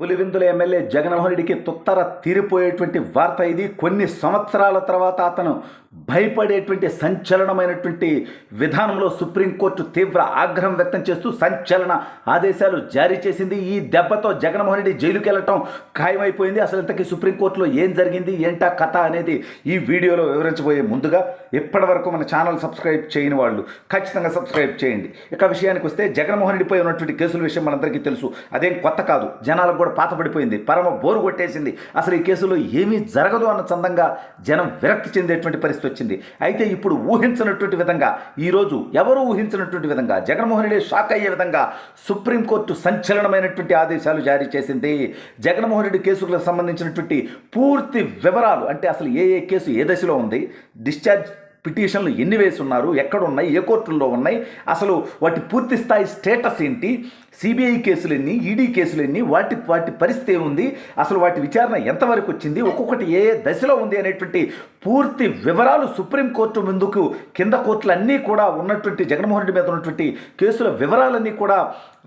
Pulivendula MLA Jaganmohan రెడ్డికి తుత్తర తీరిపోయేటువంటి వార్త ఇది. కొన్ని సంవత్సరాల తర్వాత అతను భయపడేటువంటి సంచలనమైనటువంటి విధానంలో సుప్రీంకోర్టు తీవ్ర ఆగ్రహం వ్యక్తం చేస్తూ సంచలన ఆదేశాలు జారీ చేసింది. ఈ దెబ్బతో జగన్మోహన్ రెడ్డి జైలుకి వెళ్ళటం ఖాయమైపోయింది. అసలు ఇంతకీ సుప్రీంకోర్టులో ఏం జరిగింది? ఏంటా కథ అనేది ఈ వీడియోలో వివరించబోయే ముందుగా ఇప్పటివరకు మన ఛానల్ సబ్స్క్రైబ్ చేయని వాళ్ళు ఖచ్చితంగా సబ్స్క్రైబ్ చేయండి. ఇక విషయానికి వస్తే జగన్మోహన్ రెడ్డిపై ఉన్నటువంటి కేసుల విషయం మనందరికీ తెలుసు. అదేం కొత్త కాదు. జనాలకు కూడా పాతపడిపోయింది. పరమ బోరు కొట్టేసింది. అసలు ఈ కేసులో ఏమీ జరగదు అన్న చందంగా జనం విరక్తి చెందేటువంటి పరిస్థితి వచ్చింది. అయితే ఇప్పుడు ఊహించినటువంటి విధంగా ఈరోజు ఎవరు ఊహించినటువంటి విధంగా జగన్మోహన్ రెడ్డి షాక్ అయ్యే విధంగా సుప్రీంకోర్టు సంచలనమైనటువంటి ఆదేశాలు జారీ చేసింది. జగన్మోహన్ రెడ్డి కేసులకు సంబంధించినటువంటి పూర్తి వివరాలు అంటే అసలు ఏ ఏ కేసు ఏ దశలో ఉంది డిశ్చార్జ్ పిటిషన్లు ఎన్ని వేసి ఉన్నారు ఎక్కడున్నాయి ఏ కోర్టుల్లో ఉన్నాయి అసలు వాటి పూర్తి స్థాయి స్టేటస్ ఏంటి సిబిఐ కేసులన్నీ ఈడీ కేసులన్నీ వాటి వాటి పరిస్థితి ఏముంది? అసలు వాటి విచారణ ఎంతవరకు వచ్చింది? ఒక్కొక్కటి ఏ దశలో ఉంది అనేటువంటి పూర్తి వివరాలు సుప్రీంకోర్టు ముందుకు కింద కోర్టులన్నీ కూడా ఉన్నటువంటి జగన్మోహన్ రెడ్డి మీద ఉన్నటువంటి కేసుల వివరాలన్నీ కూడా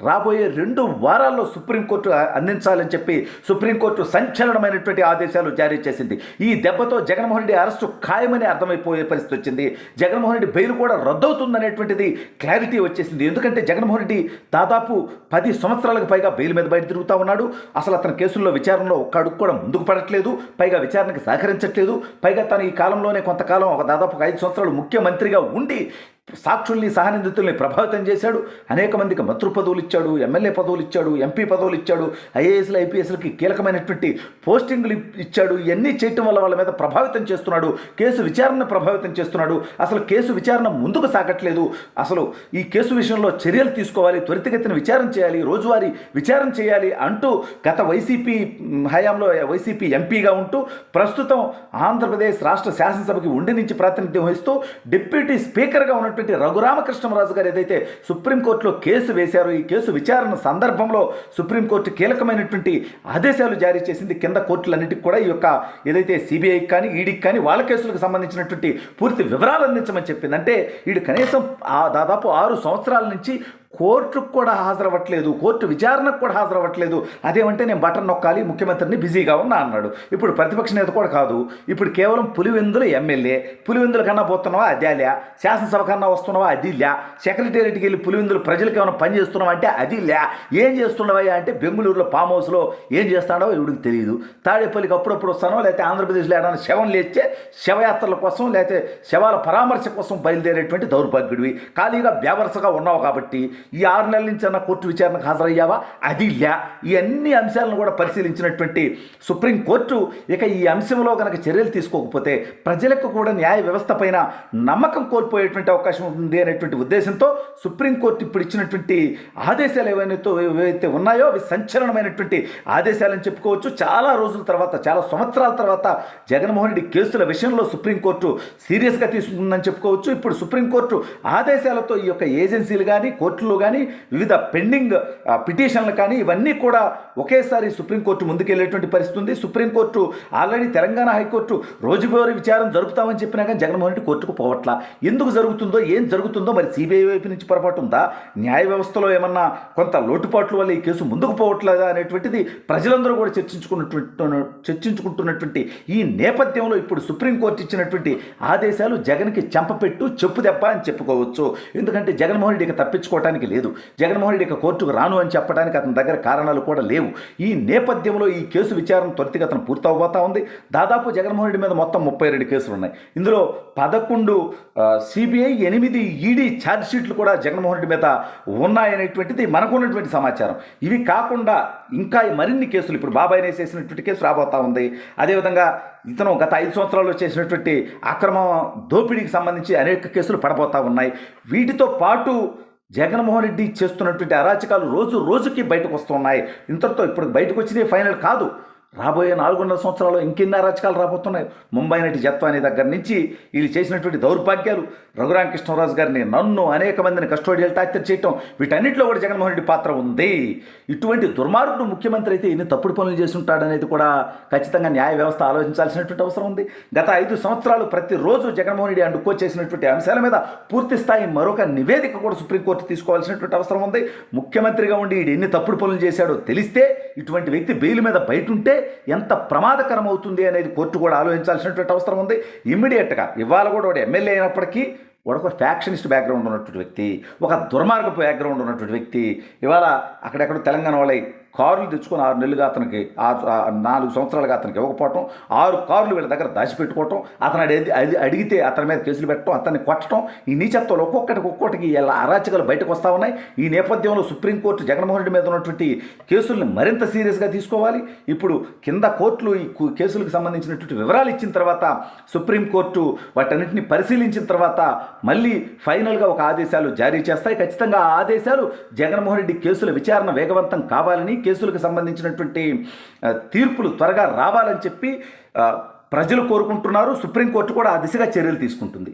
రాబోయే రెండు వారాల్లో సుప్రీంకోర్టు అందించాలని చెప్పి సుప్రీంకోర్టు సంచలనమైనటువంటి ఆదేశాలు జారీ చేసింది. ఈ దెబ్బతో జగన్మోహన్ రెడ్డి అరెస్టు ఖాయమని అర్థమైపోయే పరిస్థితి వచ్చింది. జగన్మోహన్ రెడ్డి బెయిల్ కూడా రద్దవుతుందనేటువంటిది క్లారిటీ వచ్చేసింది. ఎందుకంటే జగన్మోహన్ రెడ్డి దాదాపు పది సంవత్సరాలకు పైగా బెయిల్ మీద బయట తిరుగుతూ ఉన్నాడు. అసలు అతని కేసుల్లో విచారణలో ఒక్క అడుగు కూడా ముందుకు పడట్లేదు. పైగా విచారణకి సహకరించట్లేదు. పైగా తను ఈ కాలంలోనే కొంతకాలం ఒక దాదాపు ఐదు సంవత్సరాలు ముఖ్యమంత్రిగా ఉండి సాక్షుల్ని సహనిందితుల్ని ప్రభావితం చేశాడు. అనేక మందికి మంత్రి పదవులు ఇచ్చాడు ఎమ్మెల్యే పదవులు ఇచ్చాడు ఎంపీ పదవులు ఇచ్చాడు ఐఏఎస్లు ఐపీఎస్లకి కీలకమైనటువంటి పోస్టింగ్లు ఇచ్చాడు. ఇవన్నీ చేయటం వల్ల వాళ్ళ మీద ప్రభావితం చేస్తున్నాడు. కేసు విచారణ ప్రభావితం చేస్తున్నాడు. అసలు కేసు విచారణ ముందుకు సాగట్లేదు. అసలు ఈ కేసు విషయంలో చర్యలు తీసుకోవాలి త్వరితగతిన విచారణ చేయాలి రోజువారీ విచారణ చేయాలి అంటూ గత వైసీపీ హయాంలో వైసీపీ ఎంపీగా ఉంటూ ప్రస్తుతం ఆంధ్రప్రదేశ్ రాష్ట్ర శాసనసభకి ఉండి నుంచి ప్రాతినిధ్యం వహిస్తూ డిప్యూటీ స్పీకర్గా ఉన్నటువంటి రఘురామకృష్ణరాజు గారు ఏదైతే సుప్రీంకోర్టులో కేసు వేశారో ఈ కేసు విచారణ సందర్భంలో సుప్రీంకోర్టు కీలకమైనటువంటి ఆదేశాలు జారీ చేసింది కింద కోర్టులన్నిటికి కూడా ఈ యొక్క ఏదైతే సిబిఐకి కానీ ఈడీకి కానీ వాళ్ళ కేసులకు సంబంధించినటువంటి పూర్తి వివరాలు అందించమని చెప్పింది. అంటే వీడు కనీసం ఆ దాదాపు ఆరు సంవత్సరాల నుంచి కోర్టుకు కూడా హాజరవ్వట్లేదు కోర్టు విచారణకు కూడా హాజరవ్వట్లేదు. అదేమంటే నేను బటన్ నొక్కాలి ముఖ్యమంత్రిని బిజీగా ఉన్నా అన్నాడు. ఇప్పుడు ప్రతిపక్ష నేత కూడా కాదు. ఇప్పుడు కేవలం పులివెందుల ఎమ్మెల్యే పులివెందుల కన్నా పోతున్నావా అదేలే శాసనసభ కన్నా వస్తున్నావా అదిలే సెక్రటేరియట్కి వెళ్ళి పులివెందులు ప్రజలకు ఏమైనా పని చేస్తున్నావా అంటే అదిలే ఏం చేస్తున్నావా అంటే బెంగళూరులో ఫామ్ హౌస్లో ఏం చేస్తాడో ఇవిడికి తెలియదు. తాడేపల్లికి అప్పుడప్పుడు వస్తానో లేకపోతే ఆంధ్రప్రదేశ్లో ఏడాను శవం లేచే శవయాత్రల కోసం లేకపోతే శవాల పరామర్శ కోసం బయలుదేరేటువంటి దౌర్భాగ్యుడివి. ఖాళీగా బేవరసగా ఉన్నావు కాబట్టి ఈ ఆరు నెలల నుంచి అన్న కోర్టు విచారణకు హాజరయ్యావా? అది లే. ఈ అన్ని అంశాలను కూడా పరిశీలించినటువంటి సుప్రీంకోర్టు ఇక ఈ అంశంలో కనుక చర్యలు తీసుకోకపోతే ప్రజలకు కూడా న్యాయ వ్యవస్థ పైన నమ్మకం కోల్పోయేటువంటి అవకాశం ఉంది అనేటువంటి ఉద్దేశంతో సుప్రీంకోర్టు ఇప్పుడు ఇచ్చినటువంటి ఆదేశాలు ఏవైతే ఏవైతే ఉన్నాయో అవి సంచలనమైనటువంటి ఆదేశాలని చెప్పుకోవచ్చు. చాలా రోజుల తర్వాత చాలా సంవత్సరాల తర్వాత జగన్మోహన్ రెడ్డి కేసుల విషయంలో సుప్రీంకోర్టు సీరియస్గా తీసుకుందని చెప్పుకోవచ్చు. ఇప్పుడు సుప్రీంకోర్టు ఆదేశాలతో ఈ యొక్క ఏజెన్సీలు కానీ కోర్టులు కానీ వివిధ పెండింగ్ పిటిషన్లు కానీ ఇవన్నీ కూడా ఒకేసారి సుప్రీంకోర్టు ముందుకెళ్ళేటువంటి పరిస్థితి ఉంది. సుప్రీంకోర్టు ఆల్రెడీ తెలంగాణ హైకోర్టు రోజువారీ విచారం జరుపుతామని చెప్పినా కానీ జగన్మోహన్ రెడ్డి కోర్టుకు పోవట్లా. ఎందుకు జరుగుతుందో ఏం జరుగుతుందో మరి సిబిఐ వైపు నుంచి పొరపాటు ఉందా? న్యాయ వ్యవస్థలో ఏమన్నా కొంత లోటుపాట్ల వల్ల ఈ కేసు ముందుకు పోవట్లేదా అనేటువంటిది ప్రజలందరూ కూడా చర్చించుకున్నటువంటి చర్చించుకుంటున్నటువంటి ఈ నేపథ్యంలో ఇప్పుడు సుప్రీంకోర్టు ఇచ్చినటువంటి ఆదేశాలు జగన్కి చెంపపెట్టు చెప్పు దెబ్బ అని చెప్పుకోవచ్చు. ఎందుకంటే జగన్మోహన్ రెడ్డి ఇక తప్పించుకోవడానికి లేదు. జగన్మోహన్ రెడ్డి ఇక కోర్టుకు రాను అని చెప్పడానికి అతని దగ్గర కారణాలు కూడా లేవు. ఈ నేపథ్యంలో ఈ కేసు విచారణ త్వరితగతన పూర్తవబోతా ఉంది. దాదాపు జగన్మోహన్ రెడ్డి మీద మొత్తం ముప్పై రెండు కేసులు ఉన్నాయి. ఇందులో పదకొండు సిబిఐ ఎనిమిది ఈడీ ఛార్జ్ షీట్లు కూడా జగన్మోహన్ రెడ్డి మీద ఉన్నాయనేటువంటిది మనకున్నటువంటి సమాచారం. ఇవి కాకుండా ఇంకా మరిన్ని కేసులు ఇప్పుడు బాబాయ్ వేసేసినటువంటి కేసు రాబోతా ఉంది. అదేవిధంగా ఇతను గత ఐదు సంవత్సరాల్లో చేసినటువంటి అక్రమ దోపిడీకి సంబంధించి అనేక కేసులు పడబోతా ఉన్నాయి. వీటితో పాటు జగన్మోహన్ రెడ్డి చేస్తున్నటువంటి అరాచకాలు రోజు రోజుకి బయటకు వస్తున్నాయి. ఇంతటితో ఇప్పుడు బయటకు వచ్చినవి ఫైనల్ కాదు. రాబోయే నాలుగున్నర సంవత్సరాలు ఇంకెన్ని అరాచకాలు రాబోతున్నాయి? ముంబై నటి జత్వాని దగ్గర నుంచి వీళ్ళు చేసినటువంటి దౌర్భాగ్యాలు రఘురామకృష్ణరాజు గారిని నన్ను అనేక మందిని కస్టోడియల్ టార్చర్ చేయటం వీటన్నిటిలో కూడా జగన్మోహన్ రెడ్డి పాత్ర ఉంది. ఇటువంటి దుర్మార్గుడు ముఖ్యమంత్రి అయితే ఎన్ని తప్పుడు పనులు చేసి ఉంటాడనేది కూడా ఖచ్చితంగా న్యాయ వ్యవస్థ ఆలోచించాల్సినటువంటి అవసరం ఉంది. గత ఐదు సంవత్సరాలు ప్రతిరోజు జగన్మోహన్ రెడ్డి అండుకో చేసినటువంటి అంశాల మీద పూర్తి స్థాయి మరొక నివేదిక కూడా సుప్రీంకోర్టు తీసుకోవాల్సినటువంటి అవసరం ఉంది. ముఖ్యమంత్రిగా ఉండి ఈడు ఎన్ని తప్పుడు పనులు చేశాడో తెలిస్తే ఇటువంటి వ్యక్తి బెయిల్ మీద బయట ఉంటే ఎంత ప్రమాదకరం అవుతుంది అనేది కోర్టు కూడా ఆలోచించాల్సినటువంటి అవసరం ఉంది. ఇమ్మీడియట్గా ఇవాళ కూడా వాడు ఎమ్మెల్యే అయినప్పటికీ వాడు ఒక ఫ్యాక్షనిస్ట్ బ్యాక్గ్రౌండ్ ఉన్నటువంటి వ్యక్తి ఒక దుర్మార్గపు బ్యాక్గ్రౌండ్ ఉన్నటువంటి వ్యక్తి. ఇవాళ అక్కడెక్కడ తెలంగాణ వాళ్ళై కార్లు తెచ్చుకొని ఆరు నెలలుగా అతనికి ఆ నాలుగు సంవత్సరాలుగా అతనికి ఇవ్వకపోవటం ఆరు కార్లు వీళ్ళ దగ్గర దాచిపెట్టుకోవటం అతను అడిగి అది అడిగితే అతని మీద కేసులు పెట్టడం అతన్ని కొట్టడం ఈ నీచత్వాలు ఒక్కొక్కటికి ఒక్కొక్కటికి ఇలా అరాచకాలు బయటకు వస్తూ ఉన్నాయి. ఈ నేపథ్యంలో సుప్రీంకోర్టు జగన్మోహన్ రెడ్డి మీద ఉన్నటువంటి కేసుల్ని మరింత సీరియస్గా తీసుకోవాలి. ఇప్పుడు కింద కోర్టులు ఈ కేసులకు సంబంధించినటువంటి వివరాలు ఇచ్చిన తర్వాత సుప్రీంకోర్టు వాటన్నిటిని పరిశీలించిన తర్వాత మళ్ళీ ఫైనల్గా ఒక ఆదేశాలు జారీ చేస్తాయి. ఖచ్చితంగా ఆ ఆదేశాలు జగన్మోహన్ రెడ్డి కేసుల విచారణ వేగవంతం కావాలని కేసులకు సంబంధించినటువంటి తీర్పులు త్వరగా రావాలని చెప్పి ప్రజలు కోరుకుంటున్నారు. సుప్రీంకోర్టు కూడా ఆ దిశగా చర్యలు తీసుకుంటుంది.